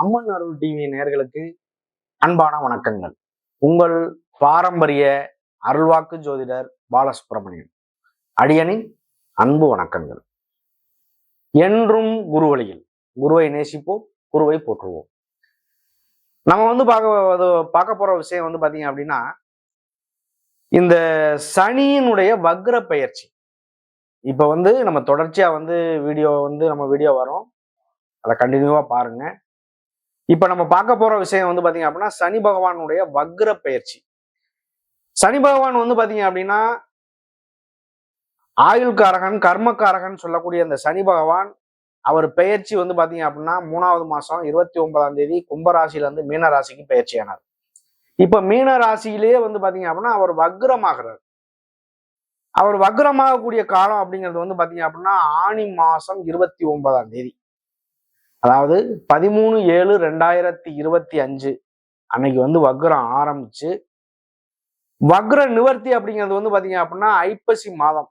அம்மன் அருள் TV நேர்களுக்கு அன்பான வணக்கங்கள். உங்கள் பாரம்பரிய அருள்வாக்கு ஜோதிடர் பாலசுப்ரமணியன். அடியனின் அன்பு வணக்கங்கள். என்றும் குரு வழியில் குருவை நேசிப்போம் குருவை போற்றுவோம். நம்ம வந்து பார்க்க அது பார்க்க போற விஷயம் வந்து பாத்தீங்க அப்படின்னா இந்த சனியினுடைய வக்ர பயிற்சி. இப்ப வந்து நம்ம தொடர்ச்சியா வந்து வீடியோ வந்து நம்ம வீடியோ வரும் அதை கண்டினியூவா பாருங்க. இப்ப நம்ம பார்க்க போற விஷயம் வந்து பாத்தீங்க அப்படின்னா சனி பகவானுடைய வக்ர பயிற்சி. சனி பகவான் வந்து பாத்தீங்க அப்படின்னா ஆயுள்காரகன் கர்மக்காரகன் சொல்லக்கூடிய அந்த சனி பகவான் அவர் பெயர்ச்சி வந்து பாத்தீங்க அப்படின்னா மூணாவது மாசம் இருபத்தி ஒன்பதாம் தேதி கும்பராசில இருந்து மீன ராசிக்கு பெயர்ச்சி ஆனார் இப்ப மீன ராசியிலேயே வந்து பாத்தீங்க அப்படின்னா அவர் வக்ரமாகிறார். அவர் வக்ரமாகக்கூடிய காலம் அப்படிங்கிறது வந்து பாத்தீங்க அப்படின்னா ஆணி மாசம் இருபத்தி ஒன்பதாம் தேதி. அதாவது பதிமூணு ஏழு ரெண்டாயிரத்தி இருபத்தி அஞ்சு அன்னைக்கு வந்து வக்ரம் ஆரம்பிச்சு வக்ர நிவர்த்தி அப்படிங்கிறது வந்து பாத்தீங்க அப்படின்னா ஐப்பசி மாதம்.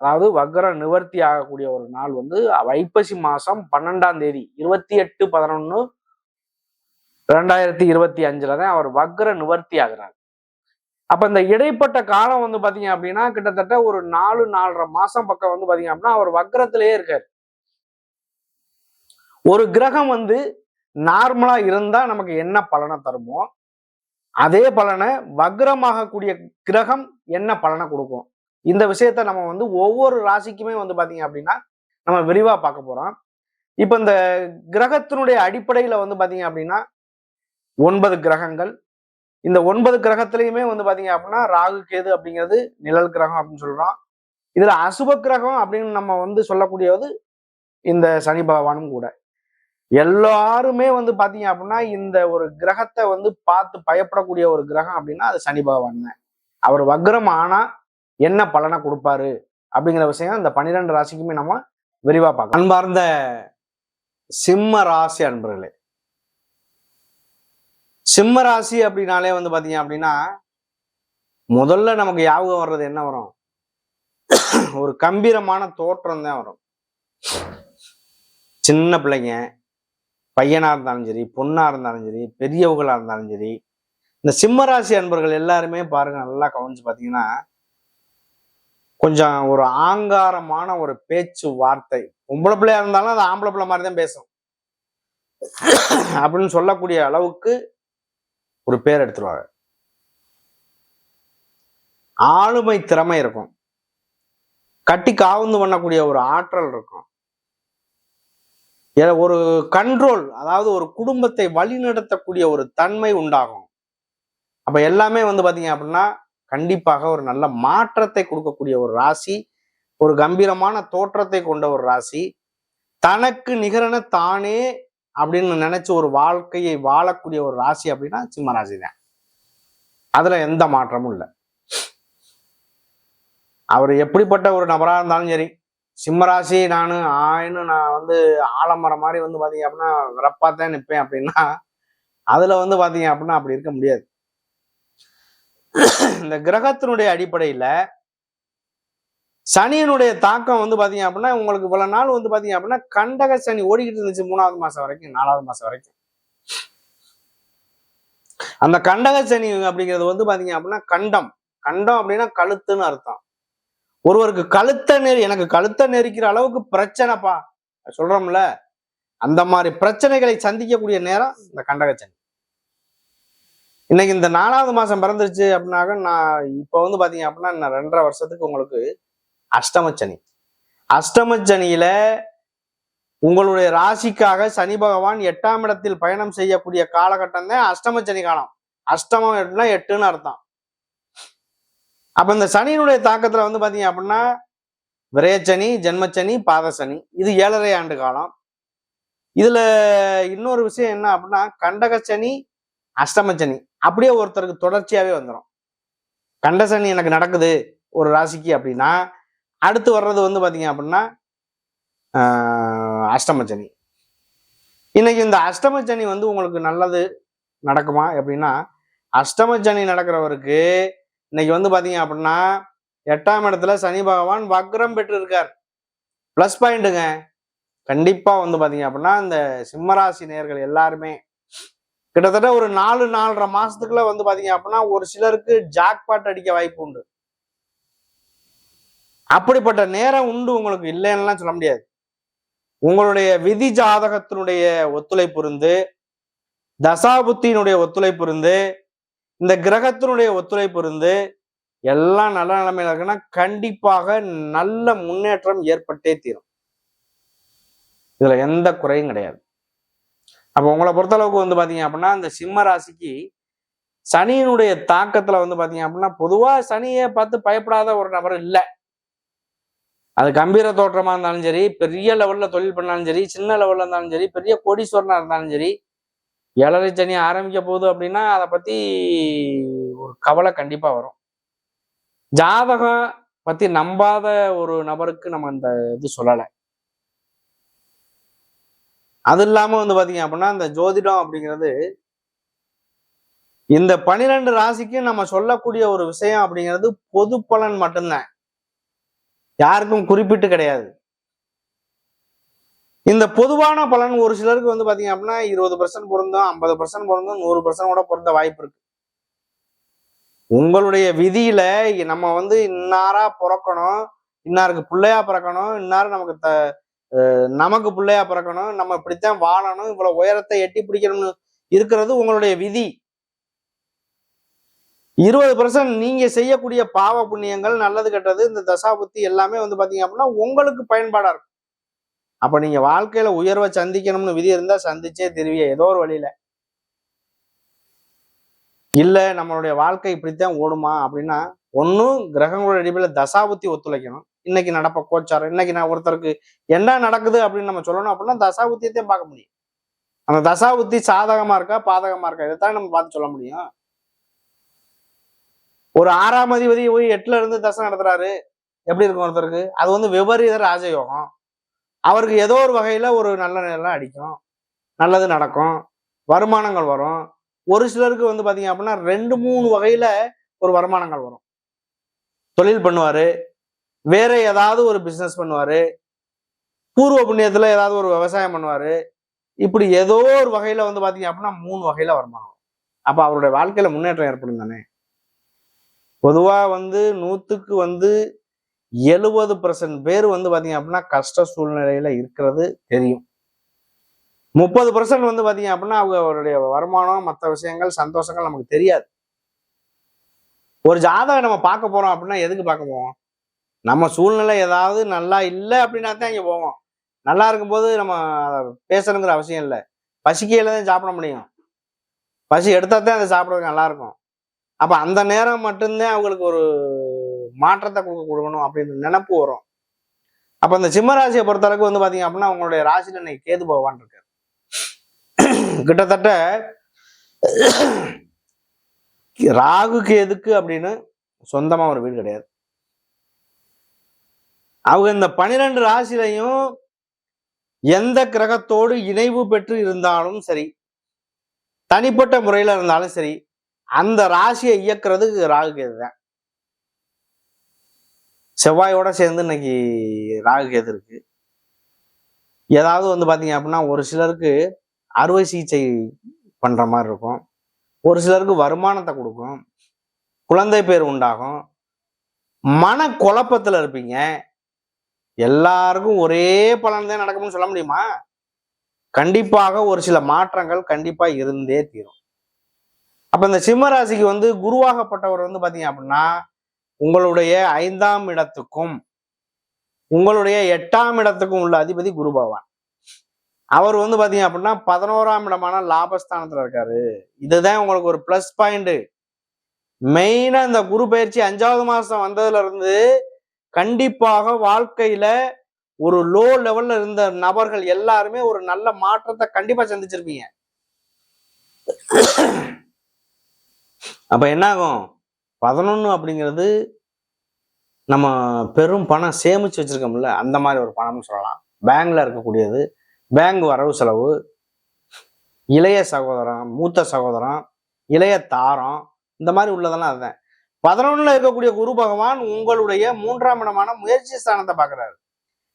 அதாவது வக்ர நிவர்த்தி ஆகக்கூடிய ஒரு நாள் வந்து ஐப்பசி மாதம் பன்னெண்டாம் தேதி இருபத்தி எட்டு பதினொன்னு ரெண்டாயிரத்தி இருபத்தி அஞ்சுல தான் அவர் வக்ர நிவர்த்தி ஆகிறார். அப்ப இந்த இடைப்பட்ட காலம் வந்து பாத்தீங்க அப்படின்னா கிட்டத்தட்ட ஒரு நாலு நாலரை மாசம் பக்கம் வந்து பாத்தீங்க அப்படின்னா அவர் வக்ரத்திலேயே இருக்காரு. ஒரு கிரகம் வந்து நார்மலா இருந்தால் நமக்கு என்ன பலனை தருமோ அதே பலனை வக்ரமாகக்கூடிய கிரகம் என்ன பலனை கொடுக்கும்? இந்த விஷயத்த நம்ம வந்து ஒவ்வொரு ராசிக்குமே வந்து பாத்தீங்க அப்படின்னா நம்ம விரிவா பார்க்க போறோம். இப்ப இந்த கிரகத்தினுடைய அடிப்படையில வந்து பாத்தீங்க அப்படின்னா ஒன்பது கிரகங்கள். இந்த ஒன்பது கிரகத்திலையுமே வந்து பாத்தீங்க அப்படின்னா ராகு கேது அப்படிங்கிறது நிழல் கிரகம் அப்படின்னு சொல்கிறோம் இதுல அசுப கிரகம் அப்படின்னு நம்ம வந்து சொல்லக்கூடியது இந்த சனி பகவானும் கூட. எல்லாருமே வந்து பாத்தீங்க அப்படின்னா இந்த ஒரு கிரகத்தை வந்து பார்த்து பயப்படக்கூடிய ஒரு கிரகம் அப்படின்னா அது சனி பகவான் தான். அவர் வக்ரம் ஆனா என்ன பலனை கொடுப்பாரு அப்படிங்கிற விஷயம் இந்த பன்னிரெண்டு ராசிக்குமே நம்ம விரிவா பார்க்கலாம் அன்பார்ந்த சிம்ம ராசி அன்பர்களே சிம்ம ராசி அப்படின்னாலே வந்து பாத்தீங்க அப்படின்னா முதல்ல நமக்கு ஞாபகம் வர்றது என்ன வரும்? ஒரு கம்பீரமான தோற்றம் தான் வரும். சின்ன பிள்ளைங்க பையனாக இருந்தாலும் சரி பொண்ணாக இருந்தாலும் சரி பெரியவங்களாக இருந்தாலும் சரி இந்த சிம்மராசி அன்பர்கள் எல்லாருமே பாருங்க நல்லா கவனிச்சு பார்த்தீங்கன்னா கொஞ்சம் ஒரு ஆங்காரமான ஒரு பேச்சு வார்த்தை பொம்பளை பிள்ளையா இருந்தாலும் அது ஆம்பளை பிள்ளை மாதிரி தான் பேசும். அப்படின்னு சொல்லக்கூடிய அளவுக்கு ஒரு பேர் எடுத்துருவாங்க. ஆளுமை திறமை இருக்கும். கட்டி காவுந்து பண்ணக்கூடிய ஒரு ஆற்றல் இருக்கும். ஒரு கண்ட்ரோல் அதாவது ஒரு குடும்பத்தை வழிநடத்தக்கூடிய ஒரு தன்மை உண்டாகும். அப்ப எல்லாமே வந்து பாத்தீங்க அப்படின்னா கண்டிப்பாக ஒரு நல்ல மாற்றத்தை கொடுக்கக்கூடிய ஒரு ராசி ஒரு கம்பீரமான தோற்றத்தை கொண்ட ஒரு ராசி தனக்கு நிகரென தானே அப்படின்னு நினைச்சு ஒரு வாழ்க்கையை வாழக்கூடிய ஒரு ராசி அப்படின்னா சிம்ம ராசி தான். அதுல எந்த மாற்றமும் இல்லை. அவர் எப்படிப்பட்ட ஒரு நபராக இருந்தாலும் சரி சிம்மராசி நான் ஆயின்னு நான் வந்து ஆலமரம் மாதிரி வந்து பார்த்தீங்க அப்படின்னா விறப்பாத்தான் நிற்பேன் அப்படின்னா அதுல வந்து பார்த்தீங்க அப்படின்னா அப்படி இருக்க முடியாது. இந்த கிரகத்தினுடைய அடிப்படையில சனியினுடைய தாக்கம் வந்து பார்த்தீங்க அப்படின்னா உங்களுக்கு இவ்வளவு நாள் வந்து பார்த்தீங்க அப்படின்னா கண்டக சனி ஓடிக்கிட்டு இருந்துச்சு மூணாவது மாதம் வரைக்கும் நாலாவது மாதம் வரைக்கும். அந்த கண்டக சனி அப்படிங்கிறது வந்து பார்த்தீங்க அப்படின்னா கண்டம். கண்டம் அப்படின்னா கழுத்துன்னு அர்த்தம். ஒருவருக்கு கழுத்தை நெறி எனக்கு கழுத்தை நெரிக்கிற அளவுக்கு பிரச்சனைப்பா. சொல்றோம்ல. அந்த மாதிரி பிரச்சனைகளை சந்திக்கக்கூடிய நேரம் இந்த கண்டகச்சனி இன்னைக்கு இந்த நாலாவது மாசம் பிறந்துருச்சு அப்படின்னாக்க நான் இப்போ வந்து பாத்தீங்க அப்படின்னா ரெண்டரை வருஷத்துக்கு உங்களுக்கு அஷ்டமச்சனி அஷ்டமச்சனியில உங்களுடைய ராசிக்காக சனி பகவான் எட்டாம் இடத்தில் பயணம் செய்யக்கூடிய காலகட்டம் தான் அஷ்டமச்சனி காலம். அஷ்டமம் எட்டுனா எட்டுன்னு அர்த்தம். அப்போ இந்த சனியினுடைய தாக்கத்தில் வந்து பார்த்தீங்க அப்படின்னா விரயச்சனி ஜென்மச்சனி பாதசனி இது ஏழரை ஆண்டு காலம். இதில் இன்னொரு விஷயம் என்ன அப்படின்னா கண்டகச்சனி அஷ்டமச்சனி அப்படியே ஒருத்தருக்கு தொடர்ச்சியாகவே வந்துடும் கண்டசனி எனக்கு நடக்குது ஒரு ராசிக்கு அப்படின்னா அடுத்து வர்றது வந்து பார்த்தீங்க அப்படின்னா அஷ்டமச்சனி. இன்னைக்கு இந்த அஷ்டமச்சனி வந்து உங்களுக்கு நல்லது நடக்குமா? எப்படின்னா அஷ்டமச்சனி நடக்கிறவருக்கு இன்னைக்கு வந்து பாத்தீங்க அப்படின்னா எட்டாம் இடத்துல சனி பகவான் வக்ரம் பெற்று இருக்கார் ப்ளஸ் பாயிண்ட்டுங்க கண்டிப்பா வந்து பாத்தீங்க அப்படின்னா இந்த சிம்மராசி நேயர்கள் எல்லாருமே கிட்டத்தட்ட ஒரு நாலு நாலரை மாசத்துக்குள்ள வந்து பாத்தீங்க அப்படின்னா ஒரு சிலருக்கு ஜாக்பாட் அடிக்க வாய்ப்பு உண்டு. அப்படிப்பட்ட நேரம் உண்டு உங்களுக்கு இல்லைன்னுலாம் சொல்ல முடியாது. உங்களுடைய விதி ஜாதகத்தினுடைய ஒத்துழைப்பு இருந்து தசாபுத்தியினுடைய ஒத்துழைப்பு இருந்து இந்த கிரகத்தினுடைய ஒத்துழைப்பு இருந்து எல்லாம் நல்ல நிலைமையில இருக்குன்னா கண்டிப்பாக நல்ல முன்னேற்றம் ஏற்பட்டே தீரும். இதுல எந்த குறையும் கிடையாது. அப்ப உங்களை பொறுத்தளவுக்கு வந்து பாத்தீங்க அப்படின்னா இந்த சிம்ம ராசிக்கு சனியினுடைய தாக்கத்துல வந்து பாத்தீங்க அப்படின்னா பொதுவா சனியை பார்த்து பயப்படாத ஒரு நபர் இல்லை. அது கம்பீர தோற்றமா இருந்தாலும் சரி பெரிய லெவல்ல தொழில் பண்ணாலும் சரி சின்ன லெவல்ல இருந்தாலும் சரி பெரிய கோடீஸ்வரனா இருந்தாலும் சரி ஏழரை சனி ஆரம்பிக்க போகுது அப்படின்னா அதை பத்தி ஒரு கவலை கண்டிப்பா வரும். ஜாதகம் பத்தி நம்பாத ஒரு நபருக்கு நம்ம அந்த இது சொல்லலை. அது இல்லாம வந்து பாத்தீங்க அப்படின்னா இந்த ஜோதிடம் அப்படிங்கிறது இந்த பனிரெண்டு ராசிக்கு நம்ம சொல்லக்கூடிய ஒரு விஷயம் அப்படிங்கிறது பொது பலன் மட்டும்தான். யாருக்கும் குறிப்பிட்டு கிடையாது. இந்த பொதுவான பலன் ஒரு சிலருக்கு வந்து பாத்தீங்க அப்படின்னா இருபது பர்சன்ட் பொருந்தும் ஐம்பது பர்சன்ட் பொருந்தும் நூறு பர்சன்ட் கூட பொருந்த வாய்ப்பு இருக்கு. உங்களுடைய விதியில நம்ம வந்து இன்னாரா பிறக்கணும் இன்னாருக்கு பிள்ளையா பிறக்கணும் இன்னாரு நமக்கு த நமக்கு பிள்ளையா பிறக்கணும் நம்ம இப்படித்தான் வாழணும் இவ்வளவு உயரத்தை எட்டி பிடிக்கணும்னு இருக்கிறது உங்களுடைய விதி. இருபது பர்சன்ட் நீங்க செய்யக்கூடிய பாவ புண்ணியங்கள் நல்லது கெட்டது இந்த தசாபுத்தி எல்லாமே வந்து பாத்தீங்க அப்படின்னா உங்களுக்கு பயன்பாடா இருக்கும். அப்ப நீங்க வாழ்க்கையில உயர்வை சந்திக்கணும்னு விதி இருந்தா சந்திச்சே திருவிய ஏதோ ஒரு வழியில. இல்ல நம்மளுடைய வாழ்க்கை இப்படித்தான் ஓடுமா அப்படின்னா ஒன்னும் கிரகங்களோட அடிப்படையில் தசாபுத்தி ஒத்துழைக்கணும். இன்னைக்கு நடப்ப கோச்சாரம் இன்னைக்கு நான் ஒருத்தருக்கு என்ன நடக்குது அப்படின்னு நம்ம சொல்லணும் அப்படின்னா தசாபுத்தியத்தையும் பார்க்க முடியும். அந்த தசாபுத்தி சாதகமா இருக்கா பாதகமா இருக்கா? இதைத்தான் நம்ம பார்த்து சொல்ல முடியும். ஒரு ஆறாம் அதிபதி போய் எட்டுல இருந்து தசை நடத்துறாரு. எப்படி இருக்கும் ஒருத்தருக்கு? அது வந்து விபரீத ராஜயோகம். அவருக்கு ஏதோ ஒரு வகையில் ஒரு நல்ல நிலை அடிக்கும். நல்லது நடக்கும். வருமானங்கள் வரும். ஒரு சிலருக்கு வந்து பார்த்தீங்க அப்படின்னா ரெண்டு மூணு வகையில் ஒரு வருமானங்கள் வரும். தொழில் பண்ணுவாரு. வேற ஏதாவது ஒரு பிஸ்னஸ் பண்ணுவாரு. பூர்வ புண்ணியத்தில் ஏதாவது ஒரு விவசாயம் பண்ணுவாரு. இப்படி ஏதோ ஒரு வகையில் வந்து பார்த்தீங்க அப்படின்னா மூணு வகையில் வருமானம் அப்போ அவருடைய வாழ்க்கையில் முன்னேற்றம் ஏற்படும் தானே? பொதுவாக வந்து நூற்றுக்கு வந்து எழுபது பர்சன்ட் பேர் வந்து பார்த்தீங்க அப்படின்னா கஷ்ட சூழ்நிலையில இருக்கிறது தெரியும். முப்பது பர்சன்ட் வந்து பார்த்தீங்க அப்படின்னா அவங்க அவருடைய வருமானம் மற்ற விஷயங்கள் சந்தோஷங்கள் நமக்கு தெரியாது. ஒரு ஜாதகம் நம்ம பார்க்க போறோம் அப்படின்னா எதுக்கு பார்க்க போவோம்? நம்ம சூழ்நிலை ஏதாவது நல்லா இல்லை அப்படின்னா தான் இங்கே போவோம். நல்லா இருக்கும்போது நம்ம அதை பேசணுங்கிற அவசியம் இல்லை. பசிக்கையில் தான் சாப்பிட முடியும். பசி எடுத்தால் தான் அதை சாப்பிட்றதுக்கு நல்லா இருக்கும். அந்த நேரம் மட்டும்தான் அவங்களுக்கு ஒரு மாற்றத்தை கொடுக்க கொடுக்கணும் அப்படின்னு நினப்பு வரும். அப்ப இந்த சிம்ம ராசியை பொறுத்தளவுக்கு வந்து பாத்தீங்க அப்படின்னா உங்களுடைய ராசியில இன்னைக்கு கேது பகவான் இருக்காரு. கிட்டத்தட்ட ராகு கேதுக்கு அப்படின்னு சொந்தமா ஒரு வீடு கிடையாது. அவங்க இந்த பனிரெண்டு ராசிலையும் எந்த கிரகத்தோடு இணைவு பெற்று இருந்தாலும் சரி தனிப்பட்ட முறையில இருந்தாலும் சரி அந்த ராசியை இயக்குறதுக்கு ராகு கேது தான். செவ்வாயோட சேர்ந்து இன்னைக்கு ராகு கேது இருக்கு. ஏதாவது வந்து பார்த்தீங்க அப்படின்னா ஒரு சிலருக்கு அறுவை சிகிச்சை பண்ற மாதிரி இருக்கும். ஒரு சிலருக்கு வருமானத்தை கொடுக்கும். குழந்தை பேர் உண்டாகும். மன குழப்பத்துல இருப்பீங்க. எல்லாருக்கும் ஒரே பலன் தான் நடக்கும்னு சொல்ல முடியுமா? கண்டிப்பாக ஒரு சில மாற்றங்கள் கண்டிப்பா இருந்தே தீரும். அப்ப இந்த சிம்ம ராசிக்கு வந்து குருவாகப்பட்டவர் வந்து பாத்தீங்க அப்படின்னா உங்களுடைய ஐந்தாம் இடத்துக்கும் உங்களுடைய எட்டாம் இடத்துக்கும் உள்ள அதிபதி குரு பகவான். அவர் வந்து பாத்தீங்க அப்படின்னா பதினோராம் இடமான லாபஸ்தானத்துல இருக்காரு. இதுதான் உங்களுக்கு ஒரு பிளஸ் பாயிண்ட் மெயினா இந்த குரு பயிற்சி அஞ்சாவது மாசம் வந்ததுல இருந்து கண்டிப்பாக வாழ்க்கையில ஒரு லோ லெவல்ல இருந்த நபர்கள் எல்லாருமே ஒரு நல்ல மாற்றத்தை கண்டிப்பா சந்திச்சிருப்பீங்க. அப்ப என்ன ஆகும் பதினொன்று அப்படிங்கிறது நம்ம பெரும் பணம் சேமித்து வச்சிருக்கோம்ல அந்த மாதிரி ஒரு பணம்னு சொல்லலாம். பேங்கில் இருக்கக்கூடியது பேங்க் வரவு செலவு இளைய சகோதரம் மூத்த சகோதரம் இளைய தாரம் இந்த மாதிரி உள்ளதெல்லாம் அதுதான். பதினொன்னுல இருக்கக்கூடிய குரு பகவான் உங்களுடைய மூன்றாம் இடமான முயற்சி ஸ்தானத்தை பார்க்குறாரு.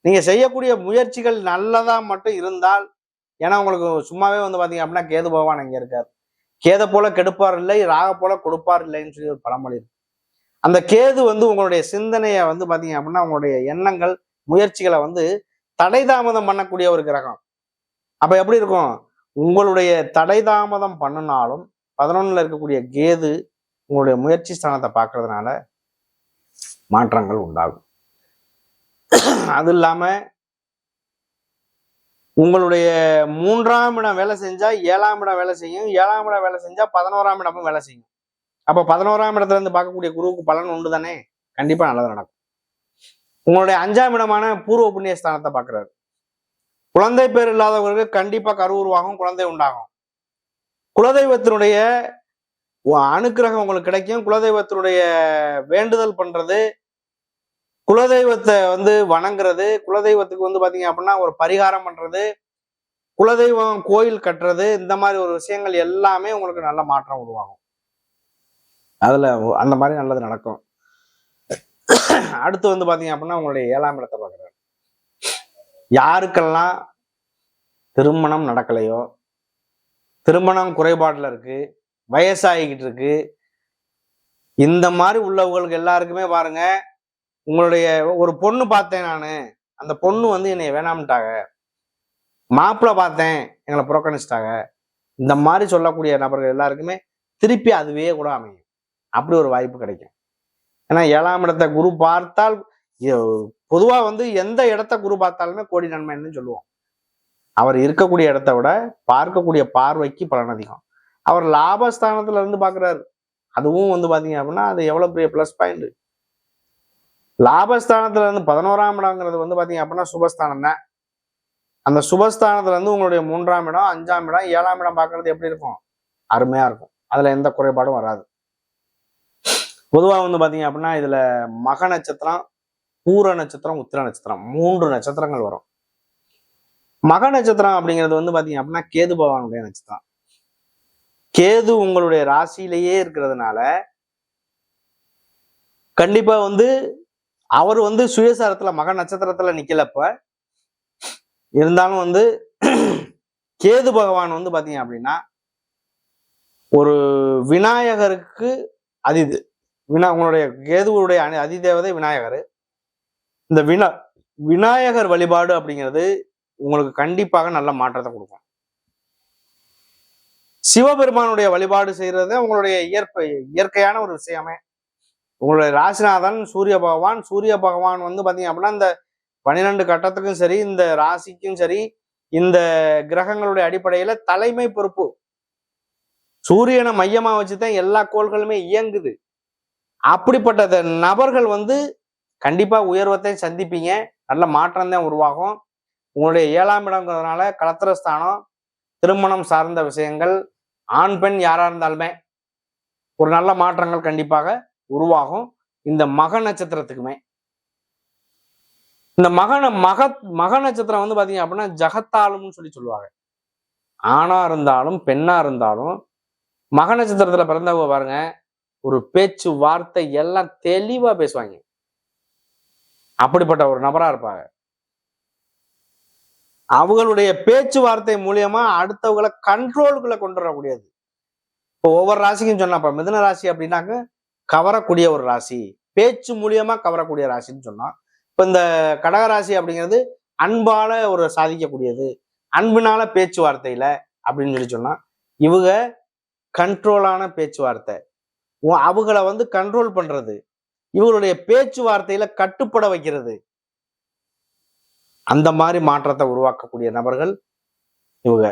நீங்கள் செய்யக்கூடிய முயற்சிகள் நல்லதாக மட்டும் இருந்தால் ஏன்னா உங்களுக்கு சும்மாவே வந்து பார்த்தீங்க அப்படின்னா கேது பகவான் இங்கே இருக்கார். கேதை போல கெடுப்பார் இல்லை ராக போல கொடுப்பார் இல்லைன்னு சொல்லி ஒரு பழமொழி இருக்கு. அந்த கேது வந்து உங்களுடைய சிந்தனையை வந்து பார்த்தீங்க அப்படின்னா உங்களுடைய எண்ணங்கள் முயற்சிகளை வந்து தடை தாமதம் பண்ணக்கூடிய ஒரு கிரகம். அப்போ எப்படி இருக்கும்? உங்களுடைய தடை தாமதம் பண்ணினாலும் பதினொன்னுல இருக்கக்கூடிய கேது உங்களுடைய முயற்சி ஸ்தானத்தை பார்க்கறதுனால மாற்றங்கள் உண்டாகும். அது இல்லாமல் உங்களுடைய மூன்றாம் இடம் வேலை செஞ்சா ஏழாம் இடம் வேலை செய்யும் ஏழாம் இடம் வேலை செஞ்சா பதினோராம் இடமும் வேலை செய்யும். அப்ப பதினோராம் இடத்துல இருந்து பார்க்கக்கூடிய குருவுக்கு பலன் உண்டு தானே கண்டிப்பா நல்லது நடக்கும். உங்களுடைய அஞ்சாம் இடமான பூர்வ புண்ணிய ஸ்தானத்தை பார்க்குறாரு. குழந்தை பேர் இல்லாதவர்களுக்கு கண்டிப்பா கரு உருவாகும் குழந்தை உண்டாகும். குலதெய்வத்தினுடைய அனுக்கிரகம் உங்களுக்கு கிடைக்கும். குலதெய்வத்தினுடைய வேண்டுதல் பண்றது குலதெய்வத்தை வந்து வணங்குறது குலதெய்வத்துக்கு வந்து பாத்தீங்க அப்படின்னா ஒரு பரிகாரம் பண்றது குலதெய்வம் கோயில் கட்டுறது இந்த மாதிரி ஒரு விஷயங்கள் எல்லாமே உங்களுக்கு நல்ல மாற்றம் உருவாகும். அதுல அந்த மாதிரி நல்லது நடக்கும். அடுத்து வந்து பாத்தீங்க அப்படின்னா உங்களுடைய ஏழாம் இடத்தை பார்க்குறாரு யாருக்கெல்லாம் திருமணம் நடக்கலையோ திருமணம் குறைபாட்டில் இருக்கு வயசாகிக்கிட்டு இருக்கு இந்த மாதிரி உள்ளவங்களுக்கு எல்லாருக்குமே பாருங்க உங்களுடைய ஒரு பொண்ணு பார்த்தேன் நான். அந்த பொண்ணு வந்து என்னை வேணாம்ட்டாங்க. மாப்பிள்ளை பார்த்தேன் எங்களை புறக்கணிச்சிட்டாங்க. இந்த மாதிரி சொல்லக்கூடிய நபர்கள் எல்லாருக்குமே திருப்பி அதுவே கூட அமையும். அப்படி ஒரு வாய்ப்பு கிடைக்கும். ஏன்னா ஏழாம் இடத்த குரு பார்த்தால் பொதுவாக வந்து எந்த இடத்த குரு பார்த்தாலுமே கோடி நன்மைன்னு சொல்லுவோம். அவர் இருக்கக்கூடிய இடத்த விட பார்க்கக்கூடிய பார்வைக்கு பலன் அதிகம். அவர் லாபஸ்தானத்துல இருந்து பார்க்குறாரு. அதுவும் வந்து பார்த்தீங்க அப்படின்னா அது எவ்வளோ பெரிய ப்ளஸ் பாயிண்ட் லாபஸ்தானத்துல இருந்து பதினோராம் இடங்கிறது வந்து பாத்தீங்க அப்படின்னா சுபஸ்தானம் தான். அந்த சுபஸ்தானத்துல இருந்து உங்களுடைய மூன்றாம் இடம் அஞ்சாம் இடம் ஏழாம் இடம் பாக்குறது எப்படி இருக்கும்? அருமையா இருக்கும். அதுல எந்த குறைபாடும் வராது. பொதுவா வந்து பாத்தீங்க அப்படின்னா இதுல மக நட்சத்திரம் பூர நட்சத்திரம் உத்திர நட்சத்திரம் மூன்று நட்சத்திரங்கள் வரும். மக நட்சத்திரம் அப்படிங்கிறது வந்து பாத்தீங்க அப்படின்னா கேது பகவானுடைய நட்சத்திரம். கேது உங்களுடைய ராசியிலேயே இருக்கிறதுனால கண்டிப்பா வந்து அவர் வந்து சுயசாரத்துல மக நட்சத்திரத்துல நிக்கலப்ப இருந்தாலும் வந்து கேது பகவான் வந்து பாத்தீங்க அப்படின்னா ஒரு விநாயகருக்கு அதிது. வினா உங்களுடைய கேதுவுடைய அணி அதிதேவதை விநாயகர். இந்த வினா விநாயகர் வழிபாடு அப்படிங்கிறது உங்களுக்கு கண்டிப்பாக நல்ல மாற்றத்தை கொடுக்கும். சிவபெருமானுடைய வழிபாடு செய்யறது உங்களுடைய இயற்பை இயற்கையான ஒரு விஷயமே. உங்களுடைய ராசிநாதன் சூரிய பகவான் சூரிய பகவான் வந்து பார்த்தீங்க அப்படின்னா இந்த பன்னிரெண்டு கட்டத்துக்கும் சரி இந்த ராசிக்கும் சரி இந்த கிரகங்களுடைய அடிப்படையில் தலைமை பொறுப்பு. சூரியனை மையமாக வச்சு தான் எல்லா கோள்களுமே இயங்குது. அப்படிப்பட்ட நபர்கள் வந்து கண்டிப்பாக உயர்வத்தை சந்திப்பீங்க. நல்ல மாற்றம் தான் உருவாகும். உங்களுடைய ஏழாம் இடங்கிறதுனால கலத்திரஸ்தானம் திருமணம் சார்ந்த விஷயங்கள் ஆண் பெண் யாராக இருந்தாலுமே ஒரு நல்ல மாற்றங்கள் கண்டிப்பாக உருவாகும். இந்த மக நட்சத்திரத்துக்குமே. இந்த மகன மக மக நட்சத்திரம் வந்து பாத்தீங்க அப்படின்னா ஜகத்தாளும்னு சொல்லி சொல்லுவாங்க. ஆணா இருந்தாலும் பெண்ணா இருந்தாலும் மக நட்சத்திரத்துல பிறந்தவங்க பாருங்க ஒரு பேச்சு வார்த்தை எல்லாம் தெளிவா பேசுவாங்க. அப்படிப்பட்ட ஒரு நபரா இருப்பாங்க. அவங்களுடைய பேச்சுவார்த்தை மூலியமா அடுத்தவங்களை கண்ட்ரோலுக்குள்ள கொண்டு வரக்கூடியது. இப்போ ஒவ்வொரு ராசிக்கும் சொன்னாப்ப மிதன ராசி அப்படின்னாக்க கவரக்கூடிய ஒரு ராசி. பேச்சு மூலியமா கவரக்கூடிய ராசின்னு சொன்னா இப்போ இந்த கடகராசி அப்படிங்கிறது அன்பால ஒரு சாதிக்கக்கூடியது. அன்பினால பேச்சுவார்த்தையில அப்படின்னு சொல்லி சொன்னா இவங்க கண்ட்ரோலான பேச்சுவார்த்தை. அவங்கள வந்து கண்ட்ரோல் பண்றது. இவங்களுடைய பேச்சுவார்த்தையில கட்டுப்பட வைக்கிறது. அந்த மாதிரி மாற்றத்தை உருவாக்கக்கூடிய நபர்கள் இவங்க.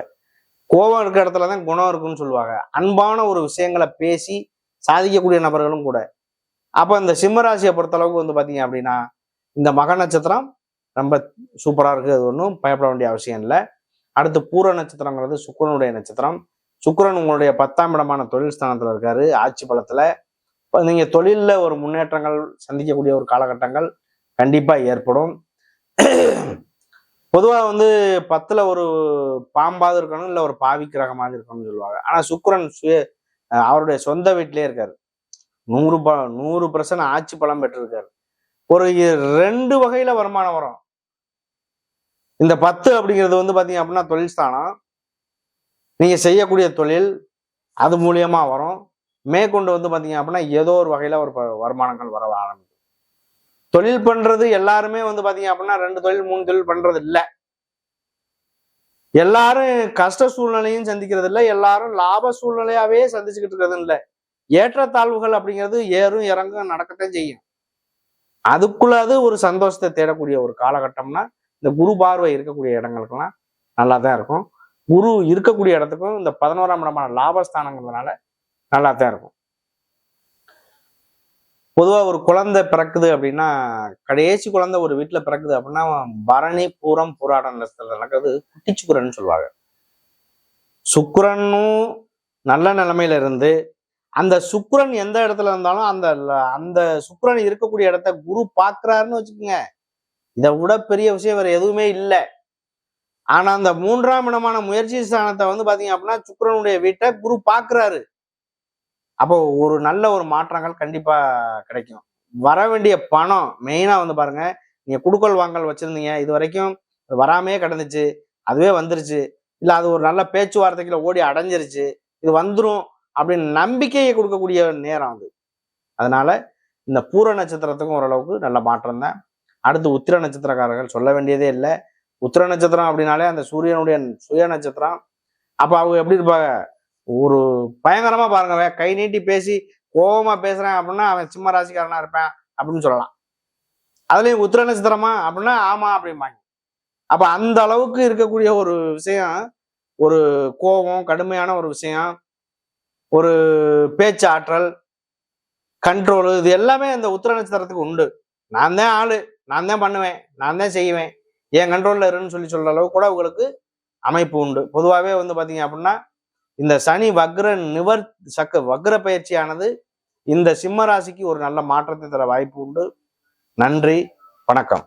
கோபம் இருக்கிற இடத்துல தான் குணம் இருக்குன்னு சொல்லுவாங்க. அன்பான ஒரு விஷயங்களை பேசி சாதிக்கக்கூடிய நபர்களும் கூட. அப்போ இந்த சிம்மராசியை பொறுத்த அளவுக்கு வந்து பார்த்தீங்க அப்படின்னா இந்த மக நட்சத்திரம் ரொம்ப சூப்பராக இருக்குது அது ஒன்றும் பயப்பட வேண்டிய அவசியம் இல்லை. அடுத்து பூர நட்சத்திரங்கிறது சுக்கரனுடைய நட்சத்திரம். சுக்கிரன் உங்களுடைய பத்தாம் இடமான தொழில் ஸ்தானத்தில் இருக்காரு ஆட்சி பலத்தில். இப்ப நீங்க ஒரு முன்னேற்றங்கள் சந்திக்கக்கூடிய ஒரு காலகட்டங்கள் கண்டிப்பாக ஏற்படும். பொதுவாக வந்து பத்தில் ஒரு பாம்பாவது இருக்கணும் இல்லை ஒரு பாவி கிரகமாவது இருக்கணும்னு சொல்லுவாங்க. ஆனால் சுக்கரன் சுய அவருடைய சொந்த வீட்டிலே இருக்காரு. நூறு ப நூறு பர்சன்ட் ஆட்சி பலம் பெற்றிருக்காரு. ஒரு ரெண்டு வகையில வருமானம் வரும். இந்த பத்து அப்படிங்கிறது வந்து பார்த்தீங்க அப்படின்னா தொழில் ஸ்தானம். நீங்க செய்யக்கூடிய தொழில் அது மூலியமா வரும். மேற்கொண்டு வந்து பார்த்தீங்க அப்படின்னா ஏதோ ஒரு வகையில ஒரு வருமானங்கள் வர ஆரம்பிக்கும். தொழில் பண்றது எல்லாருமே வந்து பார்த்தீங்க அப்படின்னா ரெண்டு தொழில் மூணு தொழில் பண்றது இல்லை. எல்லாரும் கஷ்ட சூழ்நிலையும் சந்திக்கிறது இல்லை எல்லாரும் லாப சூழ்நிலையாவே சந்திச்சுக்கிட்டு இருக்கிறது இல்லை ஏற்றத்தாழ்வுகள் அப்படிங்கிறது ஏறும் இறங்கும் நடக்கத்தான் செய்யும். அதுக்குள்ள அது ஒரு சந்தோஷத்தை தேடக்கூடிய ஒரு காலகட்டம்னா இந்த குரு பார்வை இருக்கக்கூடிய இடங்களுக்கெல்லாம் நல்லா தான் இருக்கும். குரு இருக்கக்கூடிய இடத்துக்கும் இந்த பதினோராம் இடமான லாபஸ்தானங்கிறதுனால நல்லா தான் இருக்கும். பொதுவாக ஒரு குழந்தை பிறக்குது அப்படின்னா கடைசி குழந்தை ஒரு வீட்டில் பிறக்குது அப்படின்னா பரணி பூரம் பூராடம் நட்சத்திரத்தில் நடக்கிறது குட்டி சுக்குரன்னு சொல்லுவாங்க. சுக்கிரனும் நல்ல நிலைமையில இருந்து அந்த சுக்கிரன் எந்த இடத்துல இருந்தாலும் அந்த அந்த சுக்கிரன் இருக்கக்கூடிய இடத்த குரு பார்க்குறாருன்னு வச்சுக்கோங்க. இதை விட பெரிய விஷயம் வேறு எதுவுமே இல்லை. ஆனா அந்த மூன்றாம் இடமான முயற்சி ஸ்தானத்தை வந்து பார்த்தீங்க அப்படின்னா சுக்கிரனுடைய வீட்டை குரு பார்க்குறாரு. அப்போ ஒரு நல்ல ஒரு மாற்றங்கள் கண்டிப்பா கிடைக்கும். வர வேண்டிய பணம் மெயினா வந்து பாருங்க நீங்க குடுக்கல் வாங்கல் வச்சிருந்தீங்க இது வரைக்கும் வராமே வராமையே கிடந்துச்சு அதுவே வந்துருச்சு. இல்ல அது ஒரு நல்ல பேச்சுவார்த்தைக்குள்ள ஓடி அடைஞ்சிருச்சு இது வந்துடும் அப்படின்னு நம்பிக்கையை கொடுக்கக்கூடிய நேரம் அது. அதனால இந்த பூர நட்சத்திரத்துக்கும் ஓரளவுக்கு நல்ல மாற்றம் தான். அடுத்து உத்திர நட்சத்திரக்காரர்கள் சொல்ல வேண்டியதே இல்லை. உத்திர நட்சத்திரம் அப்படின்னாலே அந்த சூரியனுடைய சுய நட்சத்திரம். அப்போ அவங்க எப்படி இருப்பாங்க? ஒரு பயங்கரமா பாருங்க வே- கை நீட்டி பேசி கோபமா பேசுறேன் அப்படின்னா அவன் சிம்ம ராசிக்காரனா இருப்பேன் அப்படின்னு சொல்லலாம். அதுலயும் உத்திர நட்சத்திரமா அப்படின்னா ஆமா அப்படிம்பாங்க. அப்ப அந்த அளவுக்கு இருக்கக்கூடிய ஒரு விஷயம் ஒரு கோபம் கடுமையான ஒரு விஷயம் ஒரு பேச்சு ஆற்றல் கண்ட்ரோல் இது எல்லாமே இந்த உத்திர நட்சத்திரத்துக்கு உண்டு. நான் தான் ஆளு நான் தான் பண்ணுவேன் நான் தான் செய்வேன். என் கண்ட்ரோல்ல இருன்னு சொல்லி சொல்ற அளவு கூட உங்களுக்கு அமைப்பு உண்டு. பொதுவாகவே வந்து பாத்தீங்க அப்படின்னா இந்த சனி வக்ர நிவர் சக்க வக்ர பயிற்சியானது இந்த சிம்ம ராசிக்கு ஒரு நல்ல மாற்றத்தை தர வாய்ப்பு உண்டு. நன்றி வணக்கம்.